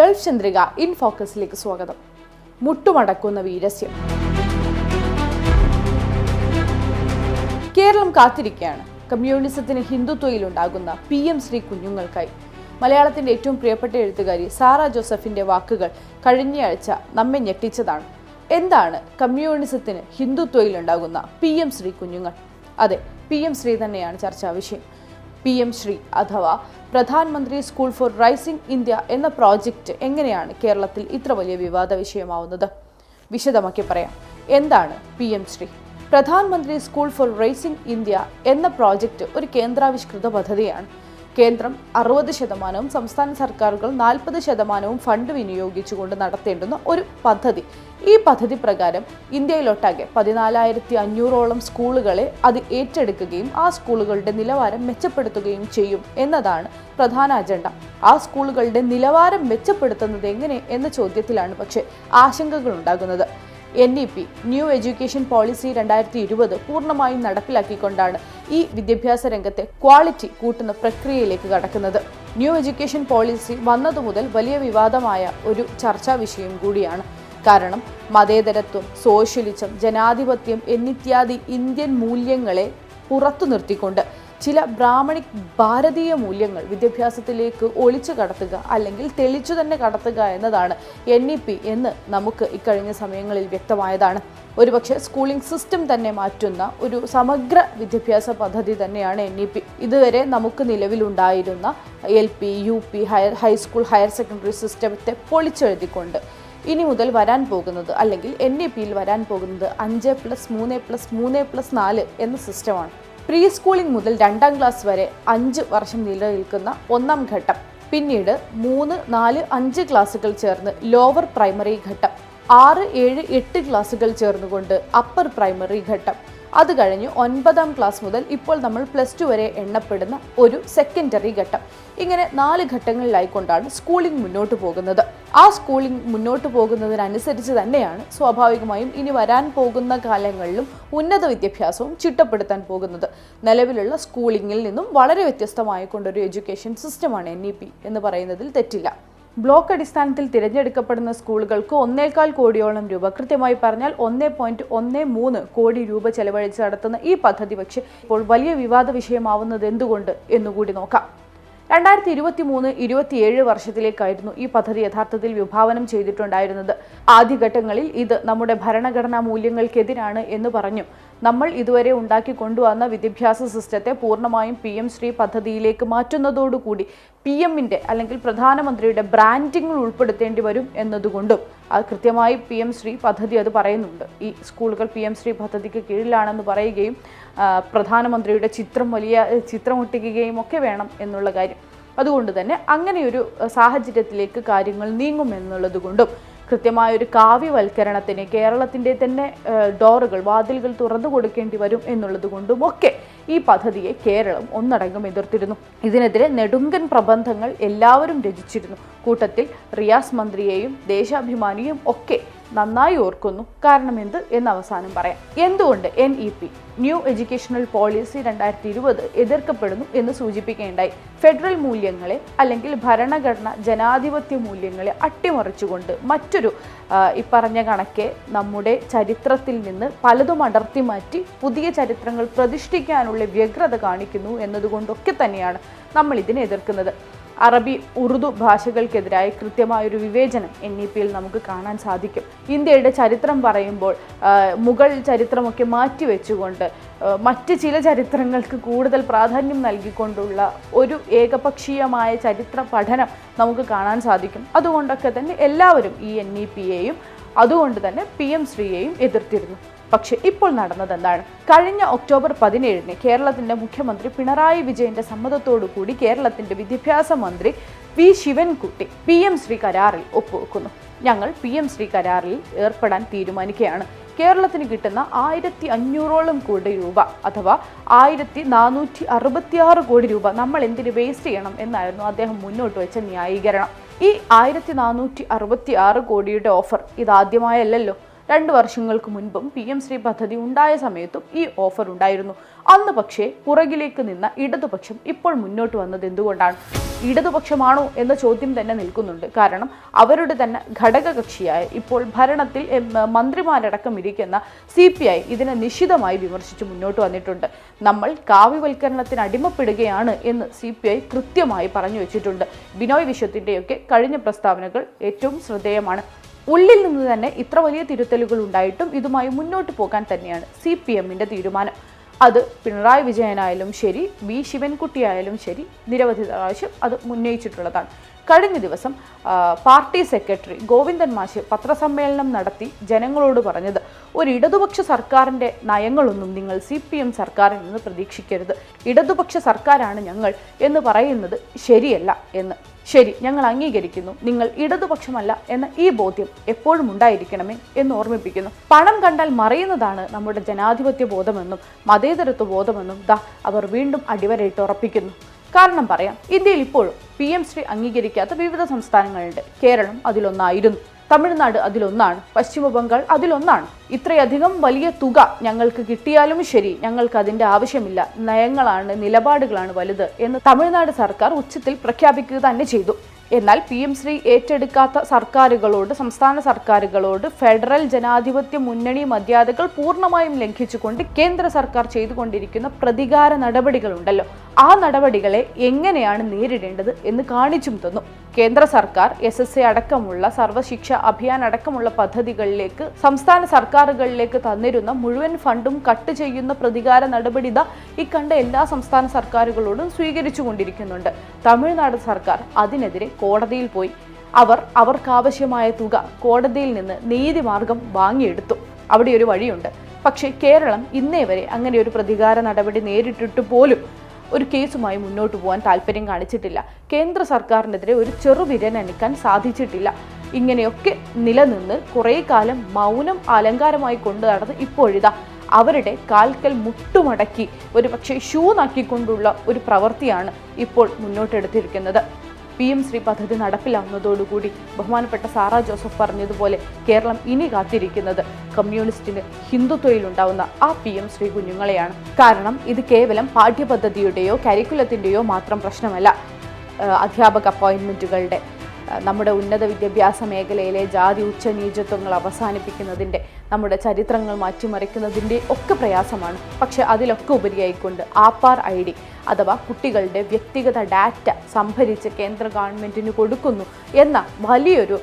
Gulf Chandrika in ഫോക്കസിലേക്ക് സ്വാഗതം. മുട്ടുമടക്കുന്ന വീരസ്യം. കേരളം കാത്തിരിക്കുകയാണ്. കമ്മ്യൂണിസത്തിന് ഹിന്ദുത്വയിലുണ്ടാകുന്ന പി എം ശ്രീ കുഞ്ഞുങ്ങൾക്കായി. മലയാളത്തിന്റെ ഏറ്റവും പ്രിയപ്പെട്ട എഴുത്തുകാരി സാറ ജോസഫിന്റെ വാക്കുകൾ കഴിഞ്ഞയാഴ്ച നമ്മെ ഞെട്ടിച്ചതാണ്. എന്താണ് കമ്മ്യൂണിസത്തിന് ഹിന്ദുത്വയിലുണ്ടാകുന്ന പി എം ശ്രീ കുഞ്ഞുങ്ങൾ? അതെ പി എം ശ്രീ തന്നെയാണ് ചർച്ചാ വിഷയം പി എം ശ്രീ അഥവാ പ്രധാനമന്ത്രി സ്കൂൾ ഫോർ റൈസിംഗ് ഇന്ത്യ എന്ന പ്രോജക്റ്റ് എങ്ങനെയാണ് കേരളത്തിൽ ഇത്ര വലിയ വിവാദ വിഷയമാവുന്നത്? വിശദമാക്കി പറയാം. എന്താണ് പി എം ശ്രീ? പ്രധാനമന്ത്രി സ്കൂൾ ഫോർ റൈസിംഗ് ഇന്ത്യ എന്ന പ്രോജക്റ്റ് ഒരു കേന്ദ്രാവിഷ്കൃത പദ്ധതിയാണ്. കേന്ദ്രം അറുപത് ശതമാനവും സംസ്ഥാന സർക്കാരുകൾ നാൽപ്പത് ശതമാനവും ഫണ്ട് വിനിയോഗിച്ചുകൊണ്ട് നടത്തേണ്ടുന്ന ഒരു പദ്ധതി. ഈ പദ്ധതി പ്രകാരം ഇന്ത്യയിലൊട്ടാകെ പതിനാലായിരത്തി അഞ്ഞൂറോളം സ്കൂളുകളെ അത് ഏറ്റെടുക്കുകയും ആ സ്കൂളുകളുടെ നിലവാരം മെച്ചപ്പെടുത്തുകയും ചെയ്യും എന്നതാണ് പ്രധാന അജണ്ട. ആ സ്കൂളുകളുടെ നിലവാരം മെച്ചപ്പെടുത്തുന്നത് എങ്ങനെ എന്ന ചോദ്യത്തിലാണ് പക്ഷേ ആശങ്കകൾ ഉണ്ടാകുന്നത്. N E P new education policy രണ്ടായിരത്തി ഇരുപത് പൂർണമായും നടപ്പിലാക്കിക്കൊണ്ടാണ് ഈ വിദ്യാഭ്യാസ രംഗത്തെ ക്വാളിറ്റി കൂട്ടുന്ന പ്രക്രിയയിലേക്ക് കടക്കുന്നത്. ന്യൂ എഡ്യൂക്കേഷൻ പോളിസി വന്നതു മുതൽ വലിയ വിവാദമായ ഒരു ചർച്ചാ വിഷയം കൂടിയാണ്. കാരണം മതേതരത്വം സോഷ്യലിസം ജനാധിപത്യം എന്നിത്യാദി ഇന്ത്യൻ മൂല്യങ്ങളെ പുറത്തു നിർത്തിക്കൊണ്ട് ചില ബ്രാഹ്മണിക് ഭാരതീയ മൂല്യങ്ങൾ വിദ്യാഭ്യാസത്തിലേക്ക് ഒളിച്ചു കടത്തുക അല്ലെങ്കിൽ തെളിച്ചു തന്നെ കടത്തുക എന്നതാണ് എൻ ഇ പി എന്ന് നമുക്ക് ഇക്കഴിഞ്ഞ സമയങ്ങളിൽ വ്യക്തമായതാണ്. ഒരുപക്ഷെ സ്കൂളിംഗ് സിസ്റ്റം തന്നെ മാറ്റുന്ന ഒരു സമഗ്ര വിദ്യാഭ്യാസ പദ്ധതി തന്നെയാണ് എൻ ഇ പി ഇതുവരെ നമുക്ക് നിലവിലുണ്ടായിരുന്ന L P U P higher high school higher secondary സിസ്റ്റത്തെ പൊളിച്ചെഴുതിക്കൊണ്ട് ഇനി മുതൽ വരാൻ പോകുന്നത് അല്ലെങ്കിൽ എൻ എ പിയിൽ വരാൻ പോകുന്നത് അഞ്ച് പ്ലസ് മൂന്ന് പ്ലസ് മൂന്ന് പ്ലസ് നാല് എന്ന സിസ്റ്റമാണ് പ്രീ സ്കൂളിംഗ് മുതൽ രണ്ടാം ക്ലാസ് വരെ അഞ്ച് വർഷം നിലനിൽക്കുന്ന ഒന്നാം ഘട്ടം. പിന്നീട് മൂന്ന് നാല് അഞ്ച് ക്ലാസ്സുകൾ ചേർന്ന് ലോവർ പ്രൈമറി ഘട്ടം. ആറ് ഏഴ് എട്ട് ക്ലാസ്സുകൾ ചേർന്നുകൊണ്ട് അപ്പർ പ്രൈമറി ഘട്ടം. അത് കഴിഞ്ഞ് ഒൻപതാം ക്ലാസ് മുതൽ ഇപ്പോൾ നമ്മൾ പ്ലസ് ടു വരെ എണ്ണപ്പെടുന്ന ഒരു സെക്കൻഡറി ഘട്ടം. ഇങ്ങനെ നാല് ഘട്ടങ്ങളിലായിക്കൊണ്ടാണ് സ്കൂളിംഗ് മുന്നോട്ട് പോകുന്നത്. ആ സ്കൂളിംഗ് മുന്നോട്ട് പോകുന്നതിനനുസരിച്ച് തന്നെയാണ് സ്വാഭാവികമായും ഇനി വരാൻ പോകുന്ന കാലങ്ങളിലും ഉന്നത വിദ്യാഭ്യാസവും ചിട്ടപ്പെടുത്താൻ പോകുന്നത്. നിലവിലുള്ള സ്കൂളിങ്ങിൽ നിന്നും വളരെ വ്യത്യസ്തമായിക്കൊണ്ടൊരു എഡ്യൂക്കേഷൻ സിസ്റ്റമാണ് എൻ ഇ പി എന്ന് പറയുന്നതിൽ തെറ്റില്ല. ബ്ലോക്ക് അടിസ്ഥാനത്തിൽ തിരഞ്ഞെടുക്കപ്പെടുന്ന സ്കൂളുകൾക്ക് ഒന്നേകാൽ കോടിയോളം രൂപ. കൃത്യമായി പറഞ്ഞാൽ ഒന്നേ പോയിന്റ് ഒന്നേ മൂന്ന് കോടി രൂപ ചെലവഴിച്ച് നടത്തുന്ന ഈ പദ്ധതി പക്ഷേ ഇപ്പോൾ വലിയ വിവാദ വിഷയമാവുന്നത് എന്തുകൊണ്ട് എന്നുകൂടി നോക്കാം. രണ്ടായിരത്തി ഇരുപത്തി മൂന്ന് ഇരുപത്തിയേഴ് വർഷത്തിലേക്കായിരുന്നു ഈ പദ്ധതി യഥാർത്ഥത്തിൽ വിഭാവനം ചെയ്തിട്ടുണ്ടായിരുന്നത്. ആദ്യഘട്ടങ്ങളിൽ ഇത് നമ്മുടെ ഭരണഘടനാ മൂല്യങ്ങൾക്കെതിരാണ് എന്ന് പറഞ്ഞു. നമ്മൾ ഇതുവരെ ഉണ്ടാക്കി കൊണ്ടുവന്ന വിദ്യാഭ്യാസ സിസ്റ്റത്തെ പൂർണമായും പി എം ശ്രീ പദ്ധതിയിലേക്ക് മാറ്റുന്നതോടുകൂടി പി എമ്മിന്റെ അല്ലെങ്കിൽ പ്രധാനമന്ത്രിയുടെ ബ്രാൻഡിങ്ങിൽ ഉൾപ്പെടുത്തേണ്ടി വരും എന്നതുകൊണ്ടും അത് കൃത്യമായി പി എം ശ്രീ പദ്ധതി അത് പറയുന്നുണ്ട്. ഈ സ്കൂളുകൾ പി എം ശ്രീ പദ്ധതിക്ക് കീഴിലാണെന്ന് പറയുകയും പ്രധാനമന്ത്രിയുടെ ചിത്രം വലിയ ചിത്രം ഒട്ടിക്കുകയും ഒക്കെ വേണം എന്നുള്ള കാര്യം. അതുകൊണ്ട് തന്നെ അങ്ങനെയൊരു സാഹചര്യത്തിലേക്ക് കാര്യങ്ങൾ നീങ്ങും എന്നുള്ളത് കൊണ്ടും കൃത്യമായൊരു കാവ്യവൽക്കരണത്തിന് കേരളത്തിന്റെ തന്നെ ഡോറുകൾ വാതിലുകൾ തുറന്നു കൊടുക്കേണ്ടി വരും എന്നുള്ളത് കൊണ്ടും ഒക്കെ ഈ പദ്ധതിയെ കേരളം ഒന്നടങ്കം എതിർത്തിരുന്നു. ഇതിനെതിരെ നെടുങ്കൻ പ്രബന്ധങ്ങൾ എല്ലാവരും രചിച്ചിരുന്നു. കൂട്ടത്തിൽ റിയാസ് മന്ത്രിയെയും ദേശാഭിമാനിയും ഒക്കെ നന്നായി ഓർക്കുന്നു. കാരണം എന്ത്? എന്ന് അവസാനം പറയാം. എന്തുകൊണ്ട് N E P new educational policy രണ്ടായിരത്തി ഇരുപത് എതിർക്കപ്പെടുന്നു എന്ന് സൂചിപ്പിക്കുകയുണ്ടായി. ഫെഡറൽ മൂല്യങ്ങളെ അല്ലെങ്കിൽ ഭരണഘടന ജനാധിപത്യ മൂല്യങ്ങളെ അട്ടിമറിച്ചുകൊണ്ട് മറ്റൊരു ഈ പറഞ്ഞ കണക്കെ നമ്മുടെ ചരിത്രത്തിൽ നിന്ന് പലതും അടർത്തി മാറ്റി പുതിയ ചരിത്രങ്ങൾ പ്രതിഷ്ഠിക്കാനുള്ള വ്യഗ്രത കാണിക്കുന്നു എന്നതുകൊണ്ടൊക്കെ തന്നെയാണ് നമ്മൾ ഇതിനെ എതിർക്കുന്നത്. അറബി ഉറുദു ഭാഷകൾക്കെതിരായി കൃത്യമായൊരു വിവേചനം എൻ ഇ പിയിൽ നമുക്ക് കാണാൻ സാധിക്കും. ഇന്ത്യയുടെ ചരിത്രം പറയുമ്പോൾ മുഗൾ ചരിത്രമൊക്കെ മാറ്റിവെച്ചുകൊണ്ട് മറ്റ് ചില ചരിത്രങ്ങൾക്ക് കൂടുതൽ പ്രാധാന്യം നൽകിക്കൊണ്ടുള്ള ഒരു ഏകപക്ഷീയമായ ചരിത്ര പഠനം നമുക്ക് കാണാൻ സാധിക്കും. അതുകൊണ്ടൊക്കെ തന്നെ എല്ലാവരും ഈ എൻ ഇ പിയെയും അതുകൊണ്ട് തന്നെ പി എം ശ്രീയെയും എതിർത്തിരുന്നു. പക്ഷെ ഇപ്പോൾ നടന്നത് എന്താണ്? കഴിഞ്ഞ ഒക്ടോബർ പതിനേഴിന് കേരളത്തിന്റെ മുഖ്യമന്ത്രി പിണറായി വിജയന്റെ സമ്മതത്തോടു കൂടി കേരളത്തിന്റെ വിദ്യാഭ്യാസ മന്ത്രി V Sivankutty P M Shri കരാറിൽ ഒപ്പുവെക്കുന്നു. ഞങ്ങൾ പി എം ശ്രീ കരാറിൽ ഏർപ്പെടാൻ തീരുമാനിക്കുകയാണ്. കേരളത്തിന് കിട്ടുന്ന ആയിരത്തി അഞ്ഞൂറോളം കോടി രൂപ അഥവാ ആയിരത്തി നാനൂറ്റി അറുപത്തിയാറ് കോടി രൂപ നമ്മൾ എന്തിന് വേസ്റ്റ് ചെയ്യണം എന്നായിരുന്നു അദ്ദേഹം മുന്നോട്ട് വെച്ച ന്യായീകരണം. ഈ ആയിരത്തി നാനൂറ്റി അറുപത്തി ആറ് കോടിയുടെ ഓഫർ ഇതാദ്യമായല്ലല്ലോ. രണ്ട് വർഷങ്ങൾക്ക് മുൻപും പി എം ശ്രീ പദ്ധതി ഉണ്ടായ സമയത്തും ഈ ഓഫർ ഉണ്ടായിരുന്നു. അന്ന് പക്ഷേ പുറകിലേക്ക് നിന്ന ഇടതുപക്ഷം ഇപ്പോൾ മുന്നോട്ട് വന്നത് എന്തുകൊണ്ടാണ്? ഇടതുപക്ഷമാണോ എന്ന ചോദ്യം തന്നെ നിൽക്കുന്നുണ്ട്. കാരണം അവരുടെ തന്നെ ഘടകകക്ഷിയായ ഇപ്പോൾ ഭരണത്തിൽ മന്ത്രിമാരടക്കം ഇരിക്കുന്ന സി പി ഐ ഇതിനെ നിശിതമായി വിമർശിച്ച് മുന്നോട്ട് വന്നിട്ടുണ്ട്. നമ്മൾ കാവ്യവൽക്കരണത്തിന് അടിമപ്പെടുകയാണ് എന്ന് സി പി ഐ കൃത്യമായി പറഞ്ഞു വെച്ചിട്ടുണ്ട്. ബിനോയ് വിശ്വത്തിന്റെയൊക്കെ കഴിഞ്ഞ പ്രസ്താവനകൾ ഏറ്റവും ശ്രദ്ധേയമാണ്. ഉള്ളിൽ നിന്ന് തന്നെ ഇത്ര വലിയ തിരുത്തലുകൾ ഉണ്ടായിട്ടും ഇതുമായി മുന്നോട്ട് പോകാൻ തന്നെയാണ് സി പി എമ്മിന്റെ തീരുമാനം. അത് പിണറായി വിജയനായാലും ശരി വി ശിവൻകുട്ടിയായാലും ശരി നിരവധി പ്രാവശ്യം അത് ഉന്നയിച്ചിട്ടുള്ളതാണ്. കഴിഞ്ഞ ദിവസം പാർട്ടി സെക്രട്ടറി ഗോവിന്ദൻ മാഷ് പത്രസമ്മേളനം നടത്തി ജനങ്ങളോട് പറഞ്ഞത് ഒരു ഇടതുപക്ഷ സർക്കാരിന്റെ നയങ്ങളൊന്നും നിങ്ങൾ സി പി എം സർക്കാരിൽ നിന്ന് പ്രതീക്ഷിക്കരുത്. ഇടതുപക്ഷ സർക്കാരാണ് ഞങ്ങൾ എന്ന് പറയുന്നത് ശരിയല്ല എന്ന്. ശരി ഞങ്ങൾ അംഗീകരിക്കുന്നു. നിങ്ങൾ ഇടതുപക്ഷമല്ല എന്ന ഈ ബോധ്യം എപ്പോഴും ഉണ്ടായിരിക്കണമേ എന്ന് ഓർമ്മിപ്പിക്കുന്നു. പണം കണ്ടാൽ മറയുന്നതാണ് നമ്മുടെ ജനാധിപത്യ ബോധമെന്നും മതേതരത്വ ബോധമെന്നും ദ അവർ വീണ്ടും അടിവരയിട്ട് ഉറപ്പിക്കുന്നു. കാരണം പറയാം. ഇന്ത്യയിൽ ഇപ്പോഴും പി എം ശ്രീ അംഗീകരിക്കാത്ത വിവിധ സംസ്ഥാനങ്ങളുണ്ട്. കേരളം അതിലൊന്നായിരുന്നു. തമിഴ്നാട് അതിലൊന്നാണ്. പശ്ചിമ ബംഗാൾ അതിലൊന്നാണ്. ഇത്രയധികം വലിയ തുക ഞങ്ങൾക്ക് കിട്ടിയാലും ശരി ഞങ്ങൾക്ക് അതിന്റെ ആവശ്യമില്ല. നയങ്ങളാണ് നിലപാടുകളാണ് വലുത് എന്ന് തമിഴ്നാട് സർക്കാർ ഉച്ചത്തിൽ പ്രഖ്യാപിക്കുക തന്നെ ചെയ്തു. എന്നാൽ പി എം ശ്രീ ഏറ്റെടുക്കാത്ത സർക്കാരുകളോട് സംസ്ഥാന സർക്കാരുകളോട് ഫെഡറൽ ജനാധിപത്യ മുന്നണി മര്യാദകൾ പൂർണമായും ലംഘിച്ചുകൊണ്ട് കേന്ദ്ര സർക്കാർ ചെയ്തുകൊണ്ടിരിക്കുന്ന പ്രതികാര നടപടികളുണ്ടല്ലോ. ആ നടപടികളെ എങ്ങനെയാണ് നേരിടേണ്ടത് എന്ന് കാണിച്ചും തന്നു. കേന്ദ്ര സർക്കാർ എസ് എസ് എ അടക്കമുള്ള സർവശിക്ഷ അഭിയാൻ അടക്കമുള്ള പദ്ധതികളിലേക്ക് സംസ്ഥാന സർക്കാരുകളിലേക്ക് തന്നിരുന്ന മുഴുവൻ ഫണ്ടും കട്ട് ചെയ്യുന്ന പ്രതികാര നടപടി ഈ കണ്ട എല്ലാ സംസ്ഥാന സർക്കാരുകളോടും സ്വീകരിച്ചു കൊണ്ടിരിക്കുന്നുണ്ട്. തമിഴ്നാട് സർക്കാർ അതിനെതിരെ കോടതിയിൽ പോയി. അവർ അവർക്കാവശ്യമായ തുക കോടതിയിൽ നിന്ന് നീതിമാർഗം വാങ്ങിയെടുത്തു. അവിടെ ഒരു വഴിയുണ്ട്. പക്ഷേ കേരളം ഇന്നേ വരെ അങ്ങനെ ഒരു പ്രതികാര നടപടി നേരിട്ടിട്ട് പോലും ഒരു കേസുമായി മുന്നോട്ട് പോകാൻ താല്പര്യം കാണിച്ചിട്ടില്ല. കേന്ദ്ര സർക്കാരിനെതിരെ ഒരു ചെറുവിരൻ അനിക്കാൻ സാധിച്ചിട്ടില്ല. ഇങ്ങനെയൊക്കെ നിലനിന്ന് കുറേ കാലം മൗനം അലങ്കാരമായി കൊണ്ടു നടന്ന് ഇപ്പോഴിതാ അവരുടെ കാൽക്കൽ മുട്ടുമടക്കി ഒരു പക്ഷേ ഷൂ നാക്കിക്കൊണ്ടുള്ള ഒരു പ്രവൃത്തിയാണ് ഇപ്പോൾ മുന്നോട്ടെടുത്തിരിക്കുന്നത്. പി എം ശ്രീ പദ്ധതി നടപ്പിലാവുന്നതോടുകൂടി ബഹുമാനപ്പെട്ട സാറ ജോസഫ് പറഞ്ഞതുപോലെ കേരളം ഇനി കാത്തിരിക്കുന്നത്. കമ്മ്യൂണിസ്റ്റിന് ഹിന്ദുത്വയിലുണ്ടാവുന്ന ആ പി എം ശ്രീ കുഞ്ഞുങ്ങളെയാണ്. കാരണം ഇത് കേവലം പാഠ്യപദ്ധതിയുടെയോ കരിക്കുലത്തിന്റെയോ മാത്രം പ്രശ്നമല്ല. അധ്യാപക അപ്പോയിൻമെന്റുകളുടെ നമ്മുടെ ഉന്നത വിദ്യാഭ്യാസ മേഖലയിലെ ജാതി ഉച്ചനീചത്വങ്ങൾ അവസാനിപ്പിക്കുന്നതിന്റെ നമ്മുടെ ചരിത്രങ്ങൾ മാറ്റിമറിക്കുന്നതിന്റെ ഒക്കെ പ്രയാസമാണ്. പക്ഷെ അതിലൊക്കെ ഉപരിയായിക്കൊണ്ട് ആപ്പാർ ഐ ഡി അഥവാ കുട്ടികളുടെ വ്യക്തിഗത ഡാറ്റ സംഭരിച്ച് കേന്ദ്ര ഗവൺമെന്റിന് കൊടുക്കുന്നു എന്ന വലിയൊരു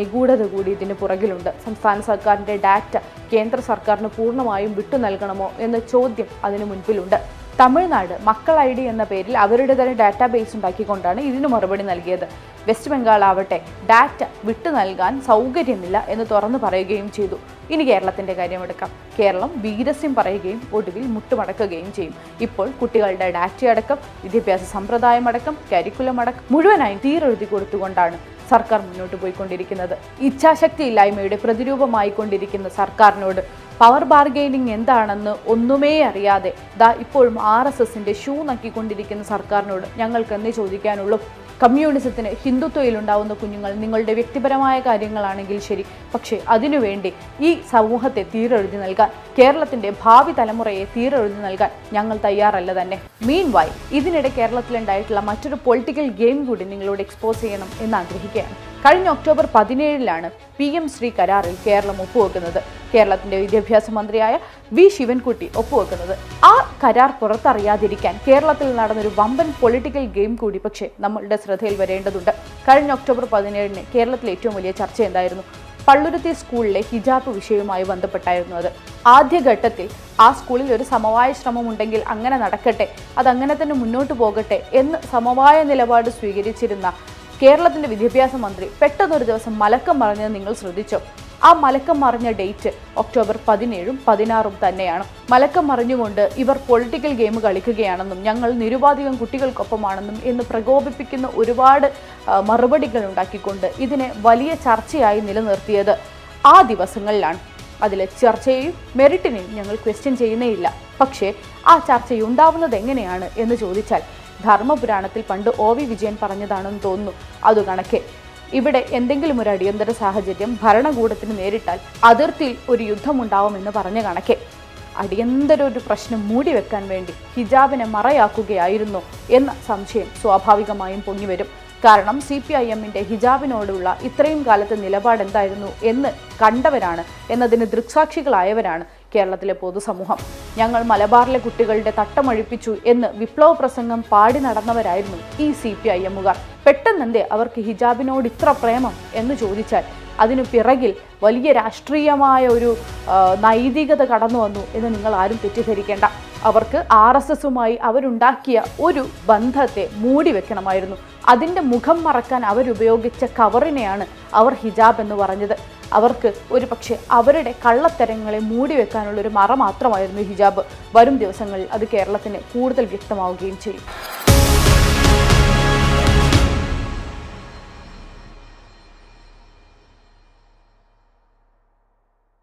നിഗൂഢത കൂടി ഇതിന് പുറകിലുണ്ട്. സംസ്ഥാന സർക്കാരിന്റെ ഡാറ്റ കേന്ദ്ര സർക്കാരിന് പൂർണമായും വിട്ടു നൽകണമോ എന്ന ചോദ്യം അതിന് മുൻപിലുണ്ട്. തമിഴ്നാട് മക്കൾ ഐ ഡി എന്ന പേരിൽ അവരുടെ തന്നെ ഡാറ്റാബേസ് ഉണ്ടാക്കിക്കൊണ്ടാണ് ഇതിന് മറുപടി നൽകിയത്. വെസ്റ്റ് ബംഗാൾ ആവട്ടെ ഡാറ്റ വിട്ടു നൽകാൻ സൗകര്യമില്ല എന്ന് തുറന്നു പറയുകയും ചെയ്തു. ഇനി കേരളത്തിന്റെ കാര്യമെടുക്കാം കേരളം വീരസ്യം പറയുകയും ഒടുവിൽ മുട്ടുമടക്കുകയും ചെയ്യും. ഇപ്പോൾ കുട്ടികളുടെ ഡാറ്റ അടക്കം വിദ്യാഭ്യാസ സമ്പ്രദായം അടക്കം കരിക്കുലം അടക്കം മുഴുവനായും തീരെഴുതി കൊടുത്തുകൊണ്ടാണ് സർക്കാർ മുന്നോട്ട് പോയിക്കൊണ്ടിരിക്കുന്നത്. ഇച്ഛാശക്തി ഇല്ലായ്മയുടെ പ്രതിരൂപമായി കൊണ്ടിരിക്കുന്ന സർക്കാരിനോട് പവർ ബാർഗെയിനിങ് എന്താണെന്ന് ഒന്നുമേ അറിയാതെ ദാ ഇപ്പോഴും ആർ എസ് എസിന്റെ ഷൂ നക്കിക്കൊണ്ടിരിക്കുന്ന സർക്കാരിനോട് ഞങ്ങൾക്ക് എന്നേ ചോദിക്കാനുള്ളൂ. കമ്മ്യൂണിസത്തിന് ഹിന്ദുത്വയിലുണ്ടാവുന്ന കുഞ്ഞുങ്ങൾ നിങ്ങളുടെ വ്യക്തിപരമായ കാര്യങ്ങളാണെങ്കിൽ ശരി. പക്ഷേ അതിനുവേണ്ടി ഈ സമൂഹത്തെ തീരെഴുതി നൽകാൻ കേരളത്തിന്റെ ഭാവി തലമുറയെ തീരെഴുതി നൽകാൻ ഞങ്ങൾ തയ്യാറല്ല തന്നെ. മീൻ വൈ ഇതിനിടെ കേരളത്തിലുണ്ടായിട്ടുള്ള മറ്റൊരു പൊളിറ്റിക്കൽ ഗെയിം കൂടി നിങ്ങളോട് എക്സ്പോസ് ചെയ്യണം എന്ന് ആഗ്രഹിക്കുകയാണ് കഴിഞ്ഞ ഒക്ടോബർ പതിനേഴിലാണ് പി എം ശ്രീ കരാറിൽ കേരളം ഒപ്പുവെക്കുന്നത്. കേരളത്തിന്റെ വിദ്യാഭ്യാസ മന്ത്രിയായ വി ശിവൻകുട്ടി ഒപ്പുവെക്കുന്നത്. ആ കരാർ പുറത്തറിയാതിരിക്കാൻ കേരളത്തിൽ നടന്നൊരു വമ്പൻ പൊളിറ്റിക്കൽ ഗെയിം കൂടി പക്ഷേ നമ്മളുടെ ശ്രദ്ധയിൽ വരേണ്ടതുണ്ട്. കഴിഞ്ഞ ഒക്ടോബർ പതിനേഴിന് കേരളത്തിലെ ഏറ്റവും വലിയ ചർച്ച എന്തായിരുന്നു? പള്ളുരുത്തി സ്കൂളിലെ ഹിജാബ് വിഷയവുമായി ബന്ധപ്പെട്ടായിരുന്നു അത്. ആദ്യഘട്ടത്തിൽ ആ സ്കൂളിൽ ഒരു സമവായ ശ്രമം ഉണ്ടെങ്കിൽ അങ്ങനെ നടക്കട്ടെ അതങ്ങനെ തന്നെ മുന്നോട്ട് പോകട്ടെ എന്ന് സമവായ നിലപാട് സ്വീകരിച്ചിരുന്ന കേരളത്തിന്റെ വിദ്യാഭ്യാസ മന്ത്രി പെട്ടെന്നൊരു ദിവസം മലക്കം പറഞ്ഞത് നിങ്ങൾ ശ്രദ്ധിച്ചോ? ആ മലക്കം മറിഞ്ഞ ഡേറ്റ് ഒക്ടോബർ പതിനേഴും പതിനാറും തന്നെയാണ്. മലക്കം മറിഞ്ഞുകൊണ്ട് ഇവർ പൊളിറ്റിക്കൽ ഗെയിം കളിക്കുകയാണെന്നും ഞങ്ങൾ നിരുപാധികം കുട്ടികൾക്കൊപ്പമാണെന്നും എന്ന് പ്രകോപിപ്പിക്കുന്ന ഒരുപാട് മറുപടികൾ ഉണ്ടാക്കിക്കൊണ്ട് ഇതിനെ വലിയ ചർച്ചയായി നിലനിർത്തിയത് ആ ദിവസങ്ങളിലാണ്. അതിലെ ചർച്ചയെയും മെറിറ്റിനെയും ഞങ്ങൾ ക്വസ്റ്റ്യൻ ചെയ്യുന്നേയില്ല. പക്ഷേ ആ ചർച്ചയുണ്ടാവുന്നത് എങ്ങനെയാണ് എന്ന് ചോദിച്ചാൽ ധർമ്മപുരാണത്തിൽ പണ്ട് ഒ വി വിജയൻ പറഞ്ഞതാണെന്ന് തോന്നുന്നു. അതു കണക്കെ. ഇവിടെ എന്തെങ്കിലും ഒരു അടിയന്തര സാഹചര്യം ഭരണകൂടത്തിന് നേരിട്ടാൽ അതിർത്തിയിൽ ഒരു യുദ്ധമുണ്ടാവുമെന്ന് പറഞ്ഞ കണക്കെ. അടിയന്തര ഒരു പ്രശ്നം മൂടിവെക്കാൻ വേണ്ടി ഹിജാബിനെ മറയാക്കുകയായിരുന്നു എന്ന സംശയം സ്വാഭാവികമായും പൊങ്ങിവരും. കാരണം സി പി ഐ എമ്മിന്റെ ഹിജാബിനോടുള്ള ഇത്രയും കാലത്തെ നിലപാട് എന്തായിരുന്നു എന്ന് കണ്ടവരാണ് എന്നതിന് ദൃക്സാക്ഷികളായവരാണ് കേരളത്തിലെ പൊതുസമൂഹം. ഞങ്ങൾ മലബാറിലെ കുട്ടികളുടെ തട്ടമൊഴിപ്പിച്ചു എന്ന് വിപ്ലവ പ്രസംഗം പാടി നടന്നവരായിരുന്നു ഈ സി പി ഐ എമ്മുകാർ പെട്ടെന്നെന്തേ അവർക്ക് ഹിജാബിനോട് ഇത്ര പ്രേമം എന്ന് ചോദിച്ചാൽ അതിനു പിറകിൽ വലിയ രാഷ്ട്രീയമായ ഒരു നൈതികത കടന്നു വന്നു എന്ന് നിങ്ങൾ ആരും തെറ്റിദ്ധരിക്കേണ്ട. അവർക്ക് ആർ എസ് എസുമായി അവരുണ്ടാക്കിയ ഒരു ബന്ധത്തെ മൂടി വെക്കണമായിരുന്നു. അതിന്റെ മുഖം മറക്കാൻ അവരുപയോഗിച്ച കവറിനെയാണ് അവർ ഹിജാബ് എന്ന് പറഞ്ഞത്. അവർക്ക് ഒരു പക്ഷേ അവരുടെ കള്ളത്തരങ്ങളെ മൂടി വെക്കാനുള്ള ഒരു മറ മാത്രമായിരുന്നു ഹിജാബ്. വരും ദിവസങ്ങളിൽ അത് കേരളത്തിന് കൂടുതൽ വ്യക്തമാവുകയും ചെയ്യും.